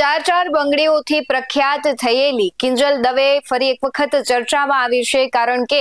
ચાર ચાર બંગડીઓથી પ્રખ્યાત થયેલી કિંજલ દવે ફરી એક વખત ચર્ચામાં આવી છે, કારણ કે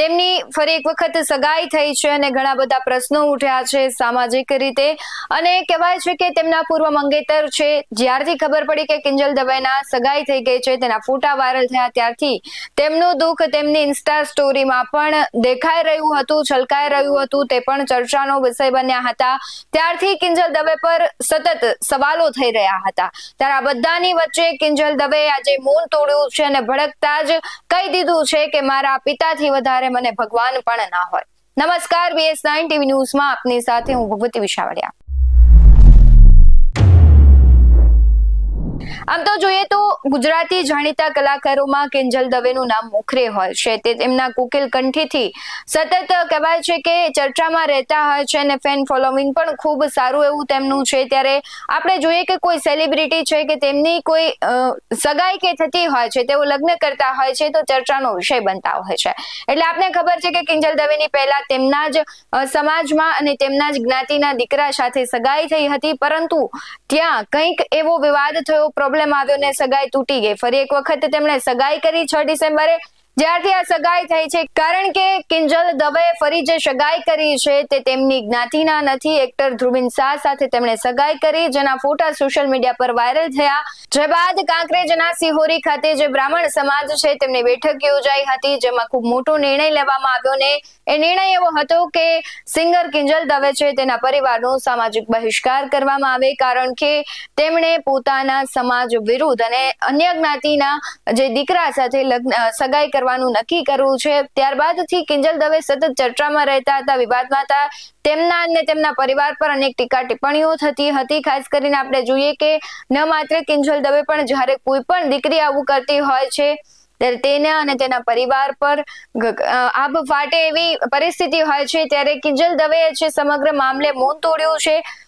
તેમની ફરી એક વખત સગાઈ થઈ છે અને ઘણા બધા પ્રશ્નો ઉઠ્યા છે સામાજિક રીતે. અને કહેવાય છે કે તેમના પૂર્વ મંગેતર છે, જ્યારથી ખબર પડી કે કિંજલ દવેના સગાઈ થઈ ગઈ છે, તેના ફોટા વાયરલ થયા, ત્યારથી તેમનું દુઃખ તેમની ઇન્સ્ટા સ્ટોરીમાં પણ દેખાઈ રહ્યું હતું, છલકાઈ રહ્યું હતું, તે પણ ચર્ચાનો વિષય બન્યા હતા. ત્યારથી કિંજલ દવે પર સતત સવાલો થઈ રહ્યા હતા. ત્યારે આ બધાની વચ્ચે કિંજલ દવે આજે મૌન તોડ્યું છે અને ભડકતા જ કહી દીધું છે કે મારા પિતાથી વધારે મને ભગવાન પણ ના હોય. નમસ્કાર બીએસ નાઇન ટીવી ન્યૂઝમાં આપની સાથે હું ભગવતી વિશાવડિયા. આમ તો જોઈએ તો ગુજરાતી જાણીતા કલાકારોમાં કિંજલ દવેનું નામ મોખરે હોય છે. તે તેમના કુકિલ કંઠીથી સતત કહેવાય છે કે ચર્ચામાં રહેતા હોય છે અને ફેન ફોલોવિંગ પણ ખૂબ સારું એવું તેમનું છે. ત્યારે આપણે જોઈએ કે કોઈ સેલિબ્રિટી છે કે તેમની કોઈ સગાઈ કે થતી હોય છે, તેઓ લગ્ન કરતા હોય છે, તો ચર્ચાનો વિષય બનતા હોય છે. એટલે આપને ખબર છે કે કિંજલ દવેની પહેલા તેમના જ સમાજમાં અને તેમના જ જ્ઞાતિના દીકરા સાથે સગાઈ થઈ હતી, પરંતુ ત્યાં કંઈક એવો વિવાદ થયો, પ્રોબ્લેમ આવ્યો ને સગાઈ તૂટી ગઈ. ફરી એક વખત તેમણે સગાઈ કરી છ ડિસેમ્બરે. જ્યારથી આ સગાઈ થઈ છે, કારણ કે કિંજલ દવે ફરી જે સગાઈ કરી છે તે તેમની જ્ઞાતિના નથી. એક્ટર ધ્રુવિન શાહ સાથે તેમણે સગાઈ કરી, જેના ફોટા સોશિયલ મીડિયા પર વાયરલ થયા. જે બાદ કાંકરેજના સિહોરી ખાતે જે બ્રાહ્મણ સમાજ છે તેમની બેઠક યોજાઈ હતી, જેમાં ખૂબ મોટો નિર્ણય લેવામાં આવ્યો ને એ નિર્ણય એવો હતો કે સિંગર કિંજલ દવે છે તેના પરિવારનો સામાજિક બહિષ્કાર કરવામાં આવે, કારણ કે તેમણે પોતાના સમાજ વિરુદ્ધ અને અન્ય જ્ઞાતિના જે દીકરા સાથે લગ્ન, સગાઈ સગાઈ કરવાનું નક્કી કરવું છે. ત્યારબાદથી કિંજલ દવે સતત ચર્ચામાં રહેતા હતા. વિવાદમાં હતા તેમના અને તેમના પરિવાર પર અનેક ટીકા ટિપ્પણીઓ થતી હતી. ખાસ કરીને આપણે જોઈએ કે ન માત્ર કિંજલ દવે પણ જ્યારે કોઈ પણ દીકરી આવું કરતી હોય છે ત્યારે તેના અને તેના પરિવાર પર આબ ફાટે એવી પરિસ્થિતિ હોય છે. ત્યારે કિંજલ દવે છે સમગ્ર મામલે મૌન તોડ્યું છે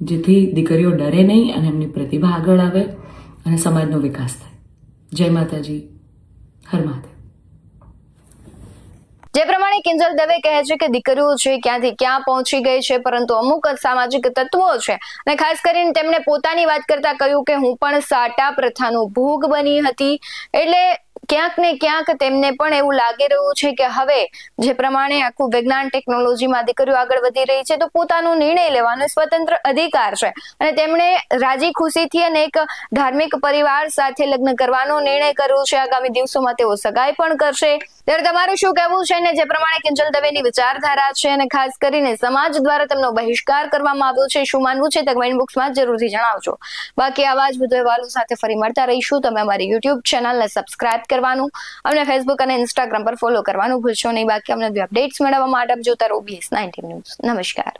જેથી દીકરીઓ ડરે નહીં અને એમની પ્રતિભા આગળ આવે અને સમાજનો વિકાસ થાય. જય માતાજી. હર માતા જે પ્રમાણે કિંજલ દવે કહે છે કે દીકરીઓ છે ક્યાંથી ક્યાં પહોંચી ગઈ છે, પરંતુ અમુક સામાજિક તત્વો છે અને ખાસ કરીને તેમણે પોતાની વાત કરતા કહ્યું કે હું પણ સાટા પ્રથાનો ભોગ બની હતી. એટલે ક્યાંક ને ક્યાંક તેમને પણ એવું લાગી રહ્યું છે કે હવે જે પ્રમાણે આખું વિજ્ઞાન ટેકનોલોજીમાં દીકરીઓ આગળ વધી રહી છે, તો પોતાનો નિર્ણય લેવાનો સ્વતંત્ર અધિકાર છે. અને તેમણે રાજી ખુશીથી અને એક ધાર્મિક પરિવાર સાથે લગ્ન કરવાનો નિર્ણય કર્યો છે. આગામી દિવસોમાં તેઓ સગાઈ પણ કરશે. ત્યારે તમારું શું કહેવું છે ને જે પ્રમાણે કિંજલ દવેની વિચારધારા છે અને ખાસ કરીને સમાજ દ્વારા તેમનો બહિષ્કાર કરવામાં આવ્યો છે, શું માનવું છે તે કમેન્ટ બોક્સમાં જરૂરથી જણાવજો. બાકી આવા જ બધો અહેવાલો સાથે ફરી મળતા રહીશું. તમે અમારી યુટ્યુબ ચેનલને સબસ્ક્રાઇબ કરવાનું અમને ફેસબુક અને ઇન્સ્ટાગ્રામ પર ફોલો કરવાનું ભૂલશો નહીં. બાકી અમને અપડેટ્સ મેળવવા માટે જોતા રહો બીએસ નાઇન્ટીન ન્યૂઝ નમસ્કાર.